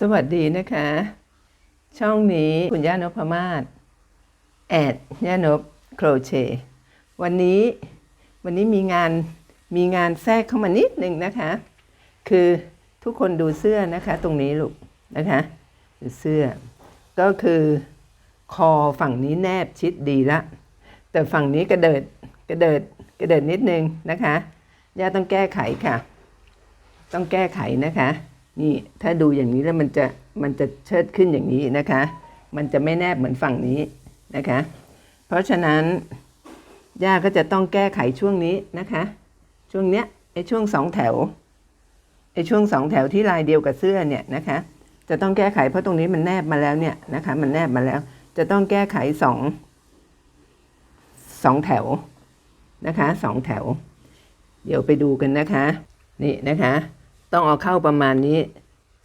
สวัสดีนะคะ ช่องนี้คุณย่านพมาศแอดย่านพโครเชวันนี้วันนี้มีงานมีงานแทรกเข้ามานิดหนึ่งนะคะ คือทุกคนดูเสื้อนะคะตรงนี้ลูกนะคะดูเสื้อ ก็คือคอฝั่งนี้แนบชิดดีละ แต่ฝั่งนี้กระเดิดกระเดิดกระเดิดนิดนึงนะคะย่าต้องแก้ไขค่ะ ต้องแก้ไขนะคะ นี่ถ้าดูอย่างนี้แล้วมันจะมันจะเชิดขึ้นอย่างนี้นะคะ มันจะไม่แนบเหมือนฝั่งนี้นะคะ เพราะฉะนั้นย่าก็จะต้องแก้ไขช่วงนี้นะคะ ช่วงเนี้ยไอ้ช่วงสองแถวไอ้ช่วงสองแถวที่ลายเดียวกับเสื้อเนี่ยนะคะ จะต้องแก้ไขเพราะตรงนี้มันแนบมาแล้วเนี่ยนะคะ มันแนบมาแล้ว จะต้องแก้ไขสองสองแถวนะคะสองแถว เดี๋ยวไปดูกันนะคะ นี่นะคะ ต้องเอาเข้าประมาณนี้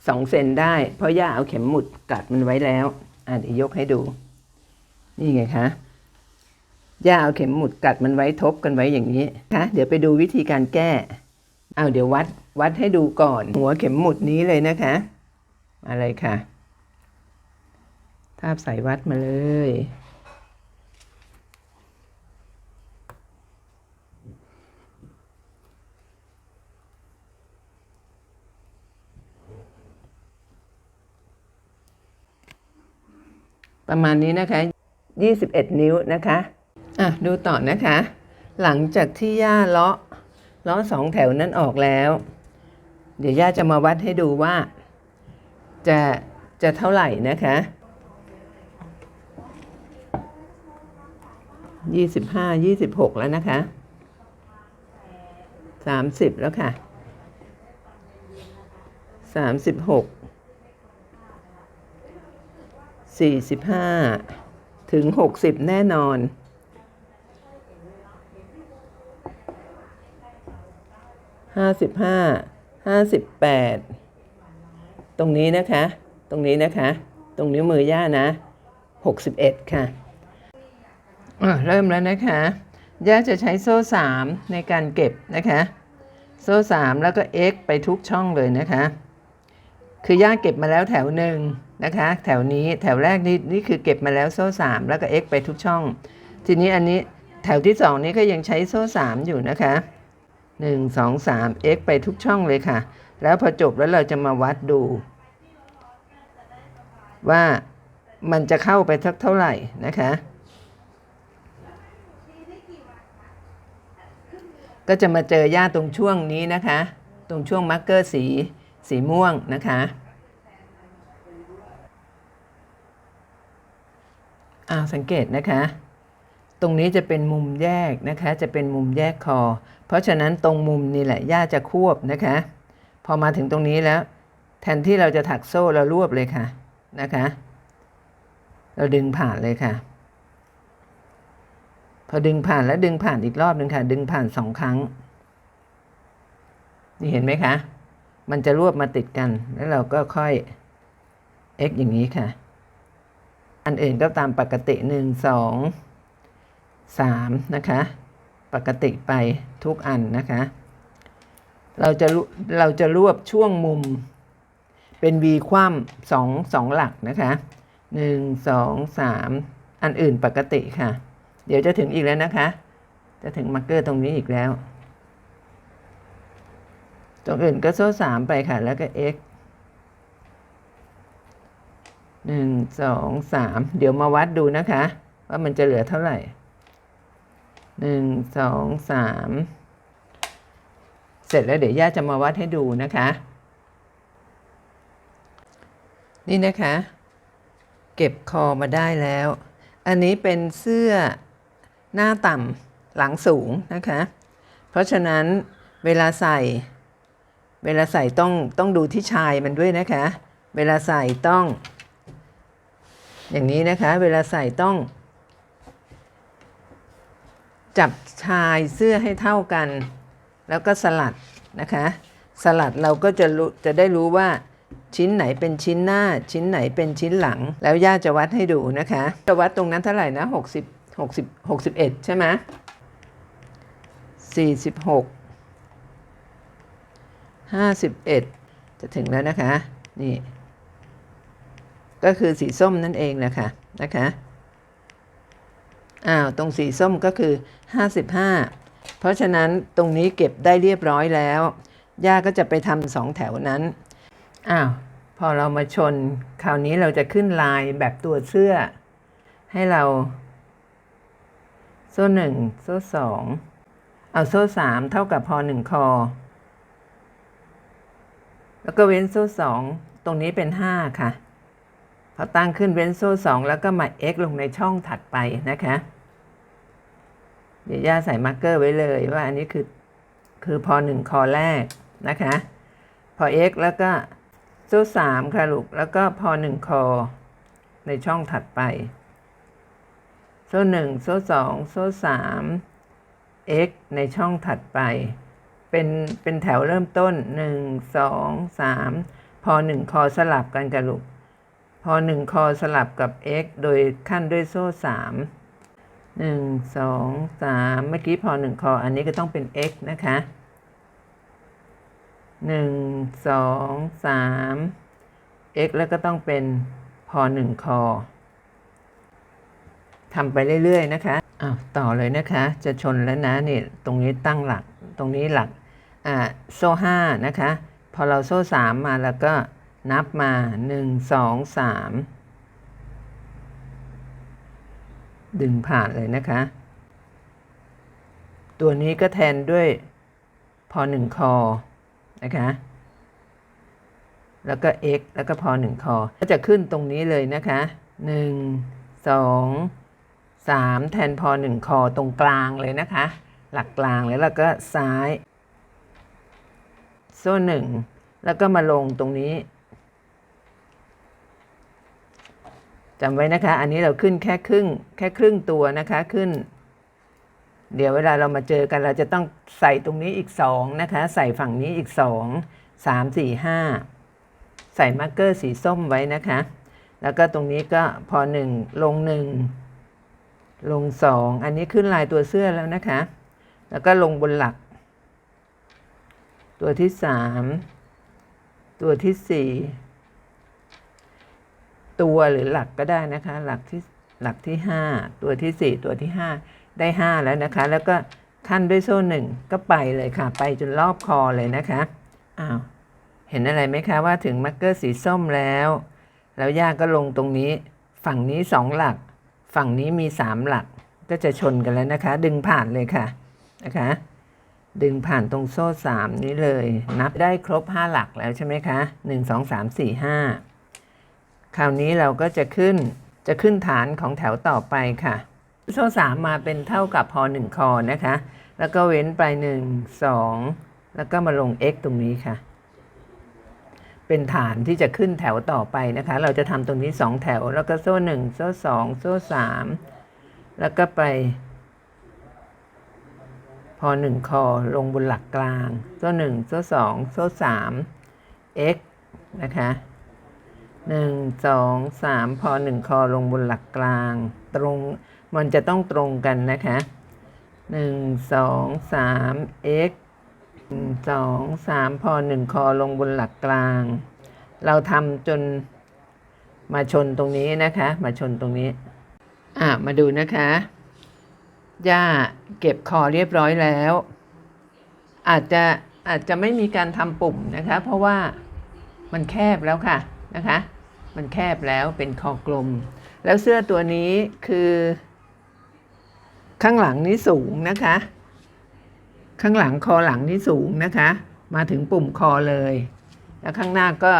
สองเซนได้ เพราะย่าเอาเข็มหมุดกัดมันไว้แล้ว อะเดี๋ยวยกให้ดู นี่ไงคะย่าเอาเข็มหมุดกัดมันไว้ทบกันไว้อย่างนี้คะเดี๋ยวไปดูวิธีการแก้เอาเดี๋ยววัดวัดให้ดูก่อน หัวเข็มหมุดนี้เลยนะคะ อะไรค่ะ ทาบสายวัดมาเลย ประมาณนี้นะคะ 21 นิ้วนะคะอะดูต่อนะคะ หลังจากที่ย่าเลาะเลาะสองแถวนั้นออกแล้ว เดี๋ยวย่าจะมาวัดให้ดูว่า จะจะเท่าไหร่นะคะยี่สิบห้ายี่สิบหกแล้วนะคะสามสิบแล้วค่ะสามสิบหก สี่สิบห้าถึงหกสิบแน่นอนห้าสิบห้าห้าสิบแปดตรงนี้นะคะ ตรงนี้นะคะ ตรงนิ้วมือย่านะหกสิบเอ็ดค่ะเริ่มแล้วนะคะ ย่าจะใช้โซ่สามในการเก็บนะคะ โซ่สามแล้วก็ x ไปทุกช่องเลยนะคะ คือย่าเก็บมาแล้วแถวหนึ่ง นะคะ แถวนี้แถวแรกนี่นี่คือเก็บมาแล้วโซ่สามแล้วก็ x ไปทุกช่อง ทีนี้อันนี้แถวที่สองนี้ก็ยังใช้โซ่สามอยู่นะคะหนึ่งสองสาม x ไปทุกช่องเลยค่ะ แล้วพอจบแล้วเราจะมาวัดดู ว่ามันจะเข้าไปสักเท่าไหร่นะคะ ก็จะมาเจอย่าตรงช่วงนี้นะคะ ตรงช่วงมาร์กเกอร์สีสีม่วงนะคะ อ่าสังเกตนะคะ ตรงนี้จะเป็นมุมแยกนะคะ จะเป็นมุมแยกคอ เพราะฉะนั้นตรงมุมนี่แหละย่าจะควบนะคะ พอมาถึงตรงนี้แล้ว แทนที่เราจะถักโซ่เรารวบเลยค่ะนะคะ เราดึงผ่านเลยค่ะ พอดึงผ่านแล้วดึงผ่านอีกรอบหนึ่งค่ะ ดึงผ่านสองครั้ง นี่เห็นไหมคะ มันจะรวบมาติดกัน แล้วเราก็ค่อย x อย่างนี้ค่ะ อันอื่นก็ตามปกติหนึ่งสองสามนะคะ ปกติไปทุกอันนะคะ เราจะเราจะรวบช่วงมุมเป็น v คว่ำสองสองหลักนะคะหนึ่งสองสามอันอื่นปกติค่ะ เดี๋ยวจะถึงอีกแล้วนะคะ จะถึงมาร์กเกอร์ตรงนี้อีกแล้ว ตรงอื่นก็โซ่สามไปค่ะ แล้วก็ x หนึ่งสองสามเดี๋ยวมาวัดดูนะคะ ว่ามันจะเหลือเท่าไหร่หนึ่งสองสามเสร็จแล้วเดี๋ยวย่าจะมาวัดให้ดูนะคะ นี่นะคะ เก็บคอมาได้แล้ว อันนี้เป็นเสื้อหน้าต่ำหลังสูงนะคะ เพราะฉะนั้นเวลาใส่ เวลาใส่ต้องต้องดูที่ชายมันด้วยนะคะ เวลาใส่ต้อง อย่างนี้นะคะ เวลาใส่ต้อง จับชายเสื้อให้เท่ากัน แล้วก็สลัดนะคะ สลัดเราก็จะรู้จะได้รู้ว่าชิ้นไหนเป็นชิ้นหน้า ชิ้นไหนเป็นชิ้นหลัง แล้วย่าจะวัดให้ดูนะคะ จะวัดตรงนั้นเท่าไหร่นะหกสิบหกสิบหกสิบเอ็ดใช่ไหมสี่สิบหกห้าสิบเอ็ดจะถึงแล้วนะคะ นี่ ก็คือสีส้มนั่นเองแหละค่ะนะคะอ้าวตรงสีส้มก็คือ 55 เพราะฉะนั้นตรงนี้เก็บได้เรียบร้อยแล้ว ย่าก็จะไปทำสองแถวนั้นอ้าวพอเรามาชน คราวนี้เราจะขึ้นลายแบบตัวเสื้อ ให้เรา โซ่หนึ่งโซ่สองเอาโซ่สามเท่ากับพอหนึ่งคอ แล้วก็เว้นโซ่สองตรงนี้เป็นห้าค่ะ พอตั้งขึ้นเว้นโซ่สองแล้วก็มา x ลงในช่องถัดไปนะคะเดี๋ยวย่าใส่มาร์กเกอร์ไว้เลยว่าอันนี้คือคือพอหนึ่งคอแรกนะคะ พอ x แล้วก็โซ่สามค่ะลูกแล้วก็พอหนึ่งคอในช่องถัดไป โซ่หนึ่งโซ่สองโซ่สาม x ในช่องถัดไป เป็นเป็นแถวเริ่มต้นหนึ่งสองสามพอหนึ่งคอสลับกันกับลูก อหนึ่งคอสลับกับ x โดยขั้นด้วยโซ่สามหนึ่งสองสามเมื่อกี้พอหนึ่งคอ อันนี้ก็ต้องเป็น x นะคะหนึ่งสองสาม x แล้วก็ต้องเป็นพอหนึ่งคอทำไปเรื่อย ๆ นะคะอ้าวต่อเลยนะคะ จะชนแล้วนะนี่ตรงนี้ตั้งหลัก ตรงนี้หลัก อ่า โซ่ห้านะคะ พอเราโซ่สามมาแล้วก็ นับมาหนึ่งสองสามดึงผ่านเลยนะคะ ตัวนี้ก็แทนด้วยพอหนึ่งคอนะคะ แล้วก็ x แล้วก็พอหนึ่งคอ ก็จะขึ้นตรงนี้เลยนะคะหนึ่งสองสามแทนพอหนึ่งคอตรงกลางเลยนะคะ หลักกลางแล้วแล้วก็ซ้าย โซ่หนึ่งแล้วก็มาลงตรงนี้ จำไว้นะคะ อันนี้เราขึ้นแค่ครึ่งแค่ครึ่งตัวนะคะขึ้น เดี๋ยวเวลาเรามาเจอกันเราจะต้องใส่ตรงนี้อีกสองนะคะ ใส่ฝั่งนี้อีกสองสามสี่ห้าใส่มาร์กเกอร์สีส้มไว้นะคะ แล้วก็ตรงนี้ก็พอหนึ่งลงหนึ่งลงสองอันนี้ขึ้นลายตัวเสื้อแล้วนะคะ แล้วก็ลงบนหลัก ตัวที่สามตัวที่สี่ ตัวหรือหลักก็ได้นะคะ หลักที่หลักที่ห้าตัวที่สี่ตัวที่ห้าได้ห้าแล้วนะคะ แล้วก็ขั้นด้วยโซ่หนึ่งก็ไปเลยค่ะ ไปจนรอบคอเลยนะคะอ้าวเห็นอะไรไหมคะว่าถึงมาร์กเกอร์สีส้มแล้ว แล้วย่าก็ลงตรงนี้ ฝั่งนี้สองหลัก ฝั่งนี้มีสามหลักก็จะชนกันแล้วนะคะ ดึงผ่านเลยค่ะนะคะ ดึงผ่านตรงโซ่สามนี้เลย นับได้ครบห้าหลักแล้วใช่ไหมคะหนึ่งสองสามสี่ห้า คราวนี้เราก็จะขึ้นจะขึ้นฐานของแถวต่อไปค่ะโซ่สามมาเป็นเท่ากับพอหนึ่งคอนะคะ แล้วก็เว้นไปหนึ่งสองแล้วก็มาลง x ตรงนี้ค่ะ เป็นฐานที่จะขึ้นแถวต่อไปนะคะ เราจะทำตรงนี้สองแถว แล้วก็โซ่หนึ่งโซ่สองโซ่สามแล้วก็ไป พอหนึ่งคอลงบนหลักกลาง โซ่หนึ่งโซ่สองโซ่สาม x นะคะ หนึ่งสองสามพอหนึ่งคอลงบนหลักกลาง ตรงมันจะต้องตรงกันนะคะหนึ่งสองสาม x หนสองสามพอหนึ่งคอลงบนหลักกลาง เราทำจนมาชนตรงนี้นะคะ มาชนตรงนี้อะมาดูนะคะย่าเก็บคอเรียบร้อยแล้ว อาจจะอาจจะไม่มีการทำปุ่มนะคะ เพราะว่ามันแคบแล้วค่ะนะคะ มันแคบแล้วเป็นคอกลม แล้วเสื้อตัวนี้คือ ข้างหลังนี้สูงนะคะ ข้างหลังคอหลังนี่สูงนะคะ มาถึงปุ่มคอเลย แล้วข้างหน้าก็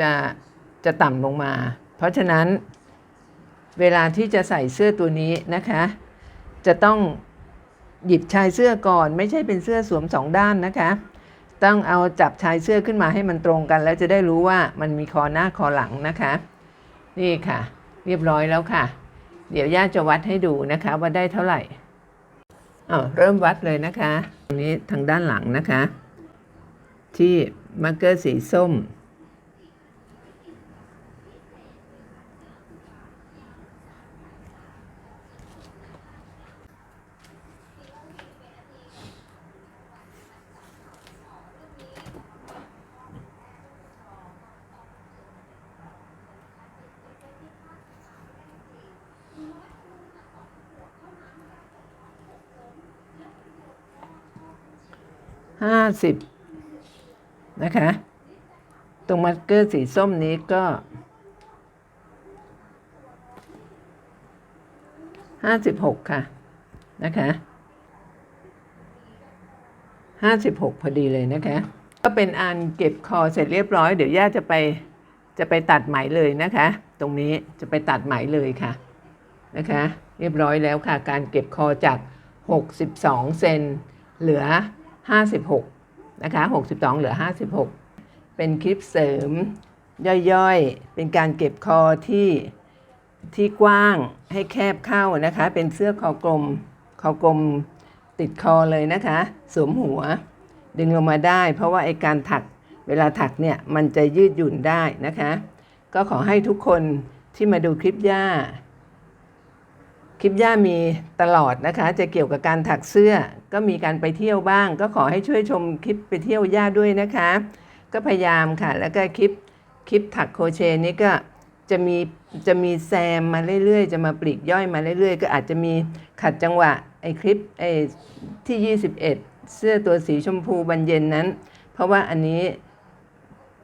จะจะต่ำลงมา เพราะฉะนั้น เวลาที่จะใส่เสื้อตัวนี้นะคะ จะต้องหยิบชายเสื้อก่อน ไม่ใช่เป็นเสื้อสวมสองด้านนะคะ ต้องเอาจับชายเสื้อขึ้นมาให้มันตรงกัน แล้วจะได้รู้ว่ามันมีคอหน้าคอหลังนะคะ นี่ค่ะ เรียบร้อยแล้วค่ะ เดี๋ยวย่าจะวัดให้ดูนะคะว่าได้เท่าไหร่อ้าเริ่มวัดเลยนะคะ ตรงนี้ทางด้านหลังนะคะ ที่มาร์กเกอร์สีส้ม ห้าสิบนะคะ ตรงมาร์กเกอร์สีส้มนี้ก็ห้าสิบหกค่ะ นะคะห้าสิบหกพอดีเลยนะคะ ก็เป็นอันเก็บคอเสร็จเรียบร้อย เดี๋ยวย่าจะไปจะไปตัดไหมเลยนะคะ ตรงนี้จะไปตัดไหมเลยค่ะนะคะ เรียบร้อยแล้วค่ะ การเก็บคอจาก 62 เซนเหลือ 56นะคะ62 เหลือ 56 เป็นคลิปเสริมย่อยๆ เป็นการเก็บคอที่ที่กว้างให้แคบเข้านะคะ เป็นเสื้อคอกลมคอกลมติดคอเลยนะคะ สวมหัว ดึงลงมาได้ เพราะว่าไอการถักเวลาถักเนี่ยมันจะยืดหยุ่นได้นะคะ ก็ขอให้ทุกคนที่มาดูคลิปย่า คลิปย่ามีตลอดนะคะ จะเกี่ยวกับการถักเสื้อ ก็มีการไปเที่ยวบ้าง ก็ขอให้ช่วยชมคลิปไปเที่ยวย่าด้วยนะคะ ก็พยายามค่ะ แล้วก็คลิปคลิปถักโคเชนี้ก็จะมีจะมีแซมมาเรื่อยๆ จะมาปลีกย่อยมาเรื่อยๆ ก็อาจจะมีขัดจังหวะไอ้คลิปไอ้ที่ 21 เสื้อตัวสีชมพูบานเย็นนั้น เพราะว่าอันนี้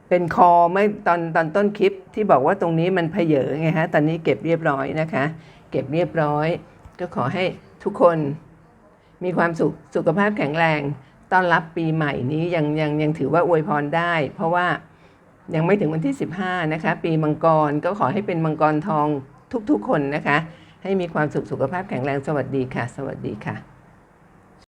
เป็นคอไม่ตอนตอนต้นคลิปที่บอกว่าตรงนี้มันเพเยอไงฮะ ตอนนี้เก็บเรียบร้อยนะคะ เก็บเรียบร้อย ก็ขอให้ทุกคนมีความสุขสุขภาพแข็งแรงต้อนรับปีใหม่นี้ยังยังยังถือว่าอวยพรได้ เพราะว่ายังไม่ถึงวันที่ 15 นะคะ ปีมังกรก็ขอให้เป็นมังกรทองทุกๆคนนะคะ ให้มีความสุขสุขภาพแข็งแรงสวัสดีค่ะ สวัสดีค่ะ